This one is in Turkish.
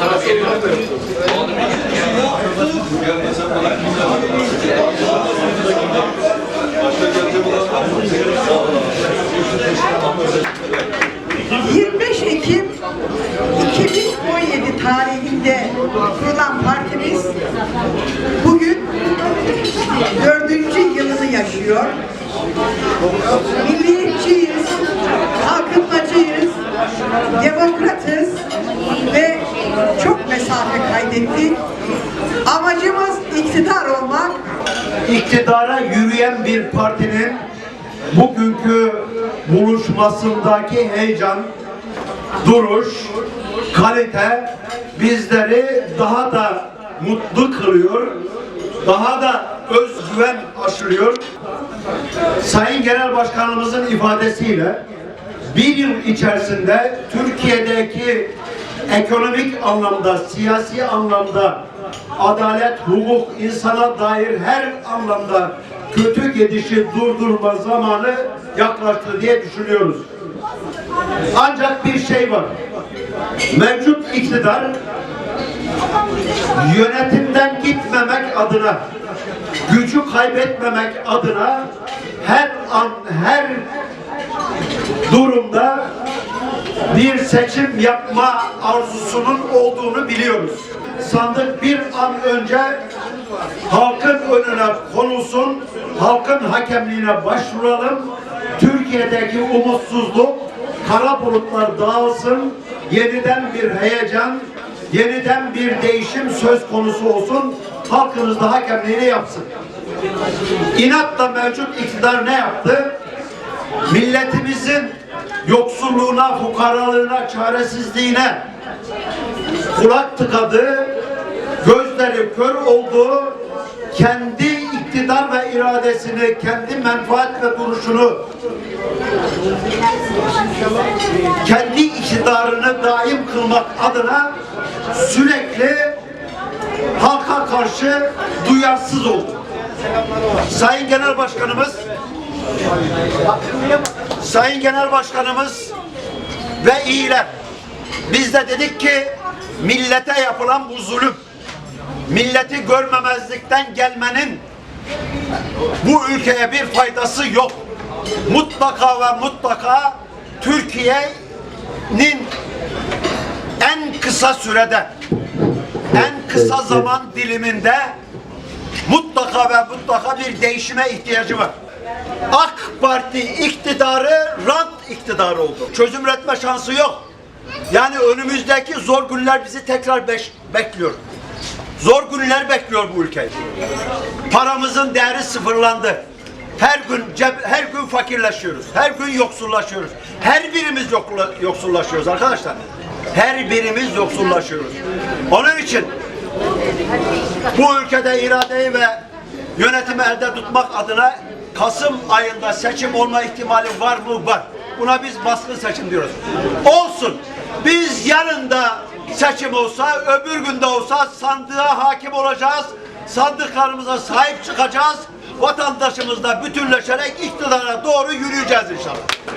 Başka 25 Ekim 2017 tarihinde kurulan partimiz bugün dördüncü yılını yaşıyor. Milliyetçiyiz, kalkınmacıyız, demokratız kaydettik. Amacımız iktidar olmak, iktidara yürüyen bir partinin bugünkü buluşmasındaki heyecan, duruş, kalite bizleri daha da mutlu kılıyor, daha da özgüven aşılıyor. Sayın Genel Başkanımızın ifadesiyle bir yıl içerisinde Türkiye'deki ekonomik anlamda, siyasi anlamda, adalet, hukuk, insana dair her anlamda kötü gidişi durdurma zamanı yaklaştı diye düşünüyoruz. Ancak bir şey var. Mevcut iktidar yönetimden gitmemek adına, gücü kaybetmemek adına her an, her durumda bir seçim yapma arzusunun olduğunu biliyoruz. Sandık bir an önce halkın önüne konulsun, halkın hakemliğine başvuralım. Türkiye'deki umutsuzluk, kara bulutlar dağılsın, yeniden bir heyecan, yeniden bir değişim söz konusu olsun, halkınız da hakemliğini yapsın. İnatla mevcut iktidar ne yaptı? Milletimizin yoksulluğuna, fukaralığına, çaresizliğine kulak tıkadı, gözleri kör oldu, kendi iktidar ve iradesini, kendi menfaat ve duruşunu, kendi iktidarını daim kılmak adına sürekli halka karşı duyarsız oldu. Sayın Genel Başkanımız Sayın Genel Başkanımız ve iyiler biz de dedik ki millete yapılan bu zulüm milleti görmemezlikten gelmenin bu ülkeye bir faydası yok. Mutlaka ve mutlaka Türkiye'nin en kısa sürede en kısa zaman diliminde mutlaka ve mutlaka bir değişime ihtiyacı var. AK Parti iktidarı rant iktidarı oldu. Çözüm üretme şansı yok. Yani önümüzdeki zor günler bizi tekrar beş- bekliyor. Zor günler bekliyor bu ülkeyi. Paramızın değeri sıfırlandı. Her gün ceb- her gün fakirleşiyoruz. Her gün yoksullaşıyoruz. Her birimiz yoksullaşıyoruz arkadaşlar. Her birimiz yoksullaşıyoruz. Onun için bu ülkede iradeyi ve yönetimi elde tutmak adına Kasım ayında seçim olma ihtimali var mı? Var. Buna biz baskın seçim diyoruz. Olsun. Biz yarın da seçim olsa, öbür günde olsa sandığa hakim olacağız. Sandıklarımıza sahip çıkacağız. Vatandaşımızla bütünleşerek iktidara doğru yürüyeceğiz inşallah.